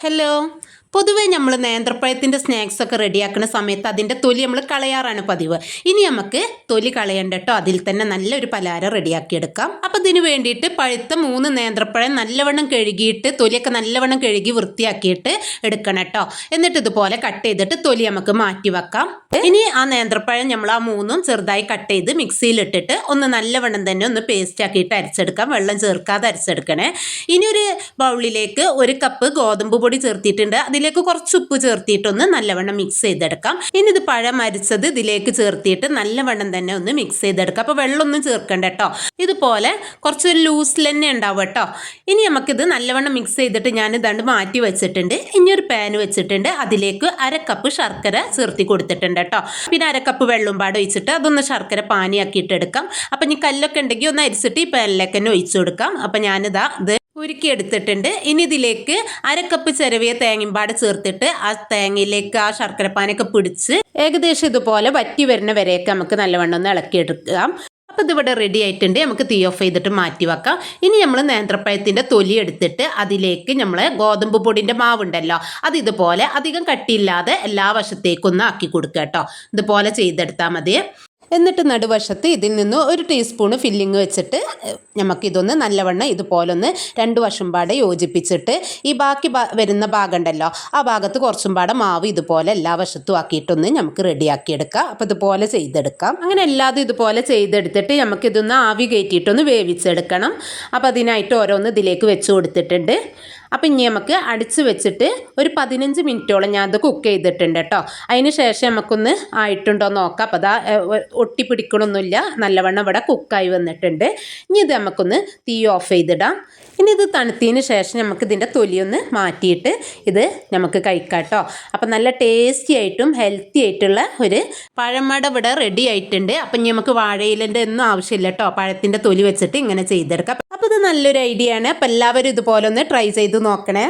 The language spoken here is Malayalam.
ഹലോ പൊതുവേ നമ്മൾ നേന്ത്രപ്പഴത്തിന്റെ സ്നാക്സ് ഒക്കെ റെഡിയാക്കുന്ന സമയത്ത് അതിന്റെ തൊലി നമ്മൾ കളയാറാണ് പതിവ്. ഇനി നമുക്ക് തൊലി കളയണ്ട കേട്ടോ അതിൽ തന്നെ നല്ലൊരു പലഹാരം റെഡിയാക്കിയെടുക്കാം അപ്പോൾ ഇതിന് വേണ്ടിയിട്ട് പഴുത്ത മൂന്ന് നേന്ത്രപ്പഴം നല്ലവണ്ണം കഴുകിയിട്ട് തൊലിയൊക്കെ നല്ലവണ്ണം കഴുകി വൃത്തിയാക്കിയിട്ട് എടുക്കണം കേട്ടോ എന്നിട്ട് ഇതുപോലെ കട്ട് ചെയ്തിട്ട് തൊലി നമുക്ക് മാറ്റി വെക്കാം. ഇനി ആ നേന്ത്രപ്പഴം നമ്മൾ ആ മൂന്നും ചെറുതായി കട്ട് ചെയ്ത് മിക്സിയിലിട്ടിട്ട് ഒന്ന് നല്ലവണ്ണം തന്നെ ഒന്ന് പേസ്റ്റ് ആക്കിയിട്ട് അരച്ചെടുക്കാം. വെള്ളം ചേർക്കാതെ അരച്ചെടുക്കണേ. ഇനി ഒരു ബൗളിലേക്ക് ഒരു കപ്പ് ഗോതമ്പ് പൊടി ചേർത്തിട്ടുണ്ട്. അതിലേക്ക് കുറച്ച് ഉപ്പ് ചേർത്തിട്ടൊന്ന് നല്ലവണ്ണം മിക്സ് ചെയ്തെടുക്കാം. ഇനി ഇത് പഴം അരിച്ചത് ഇതിലേക്ക് ചേർത്തിട്ട് നല്ലവണ്ണം തന്നെ ഒന്ന് മിക്സ് ചെയ്തെടുക്കാം. അപ്പോൾ വെള്ളമൊന്നും ചേർക്കണ്ട കേട്ടോ. ഇതുപോലെ കുറച്ച് ലൂസ് തന്നെ ഉണ്ടാവും കേട്ടോ. ഇനി നമുക്കിത് നല്ലവണ്ണം മിക്സ് ചെയ്തിട്ട് ഞാൻ ഇതാണ്ട് മാറ്റി വെച്ചിട്ടുണ്ട്. ഇനി ഒരു പാൻ വെച്ചിട്ടുണ്ട്. അതിലേക്ക് അര കപ്പ് ശർക്കര ചേർത്തി കൊടുത്തിട്ടുണ്ട് കേട്ടോ. പിന്നെ അര കപ്പ് വെള്ളം പാട് ഒഴിച്ചിട്ട് അതൊന്ന് ശർക്കര പാനിയാക്കിയിട്ട് എടുക്കാം. അപ്പം ഇനി കല്ലൊക്കെ ഉണ്ടെങ്കിൽ ഒന്ന് അരിച്ചിട്ട് ഈ പാനിലേക്ക് തന്നെ ഒഴിച്ചു കൊടുക്കാം. അപ്പം ഞാനിതാ ഇത് ഉരുക്കി എടുത്തിട്ടുണ്ട് ഇനി ഇതിലേക്ക് അരക്കപ്പ് കപ്പ് ചിരവിയ തേങ്ങമ്പാട് ചേർത്തിട്ട് ആ തേങ്ങയിലേക്ക് ആ ശർക്കരപ്പാനൊക്കെ പിടിച്ച് ഏകദേശം ഇതുപോലെ വറ്റി വരുന്ന വരെയൊക്കെ നമുക്ക് നല്ലവണ്ണം ഒന്ന് ഇളക്കിയെടുക്കാം. അപ്പോൾ ഇതിവിടെ റെഡി ആയിട്ടുണ്ട്. നമുക്ക് തീ ഓഫ് ചെയ്തിട്ട് മാറ്റി വെക്കാം. ഇനി നമ്മൾ നേന്ത്രപ്പഴത്തിന്റെ തൊലി എടുത്തിട്ട് അതിലേക്ക് നമ്മൾ ഗോതമ്പ് പൊടിന്റെ മാവുണ്ടല്ലോ അത് ഇതുപോലെ അധികം കട്ടിയില്ലാതെ എല്ലാ വശത്തേക്കൊന്ന് ആക്കി കൊടുക്കുക കേട്ടോ. ഇതുപോലെ ചെയ്തെടുത്താൽ മതി. എന്നിട്ട് നടുവശത്ത് ഇതിൽ നിന്ന് ഒരു ടീസ്പൂണ് ഫില്ലിങ് വെച്ചിട്ട് നമുക്കിതൊന്ന് നല്ലവണ്ണം ഇതുപോലൊന്ന് രണ്ട് വശം പാടെ യോജിപ്പിച്ചിട്ട് ഈ ബാക്കി വരുന്ന ഭാഗം ഉണ്ടല്ലോ ആ ഭാഗത്ത് കുറച്ചും പാടെ മാവ് ഇതുപോലെ എല്ലാ വശത്തും ആക്കിയിട്ടൊന്ന് നമുക്ക് റെഡിയാക്കിയെടുക്കാം. അപ്പോൾ ഇതുപോലെ ചെയ്തെടുക്കാം. അങ്ങനെ എല്ലാതും ഇതുപോലെ ചെയ്തെടുത്തിട്ട് നമുക്കിതൊന്ന് ആവി കയറ്റിയിട്ടൊന്ന് വേവിച്ചെടുക്കണം. അപ്പോൾ അതിനായിട്ട് ഓരോന്ന് ഇതിലേക്ക് വെച്ച് കൊടുത്തിട്ടുണ്ട്. അപ്പം ഇനി നമുക്ക് അടിച്ച് വെച്ചിട്ട് ഒരു പതിനഞ്ച് മിനിറ്റോളം ഞാനത് കുക്ക് ചെയ്തിട്ടുണ്ട് കേട്ടോ അതിന് ശേഷം നമുക്കൊന്ന് ആയിട്ടുണ്ടോ നോക്കാം. അപ്പോൾ അതാ ഒട്ടി പിടിക്കണമൊന്നുമില്ല നല്ലവണ്ണം ഇവിടെ കുക്കായി വന്നിട്ടുണ്ട്. ഇനി ഇത് നമുക്കൊന്ന് തീ ഓഫ് ചെയ്തിടാം. ഇനി ഇത് തണുത്തതിന് ശേഷം നമുക്ക് ഇതിന്റെ തൊലിയൊന്ന് മാറ്റിയിട്ട് ഇത് നമുക്ക് കഴിക്കാം കേട്ടോ. അപ്പം നല്ല ടേസ്റ്റി ആയിട്ടും ഹെൽത്തി ആയിട്ടുള്ള ഒരു പഴമട ഇവിടെ റെഡി ആയിട്ടുണ്ട്. അപ്പം ഇനി നമുക്ക് വാഴയിലന്റെ ഒന്നും ആവശ്യമില്ല കേട്ടോ. പഴത്തിന്റെ തൊലി വെച്ചിട്ട് ഇങ്ങനെ ചെയ്തെടുക്കാം. അപ്പോൾ ഇത് നല്ലൊരു ഐഡിയ ആണ്. അപ്പോൾ എല്ലാവരും ഇതുപോലെ ഒന്ന് ട്രൈ ചെയ്ത് നോക്കണേ.